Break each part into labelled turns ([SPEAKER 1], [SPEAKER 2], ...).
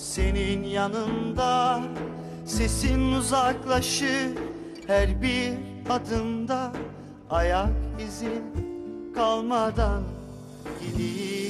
[SPEAKER 1] senin yanında Sesin uzaklaşır her bir adımda. Ayak izin kalmadan gidiyorum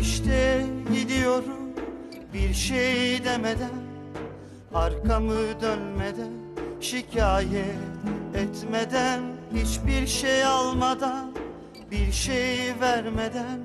[SPEAKER 1] İşte gidiyorum bir şey demeden Arkamı dönmeden şikayet etmeden Hiçbir şey almadan bir şey vermeden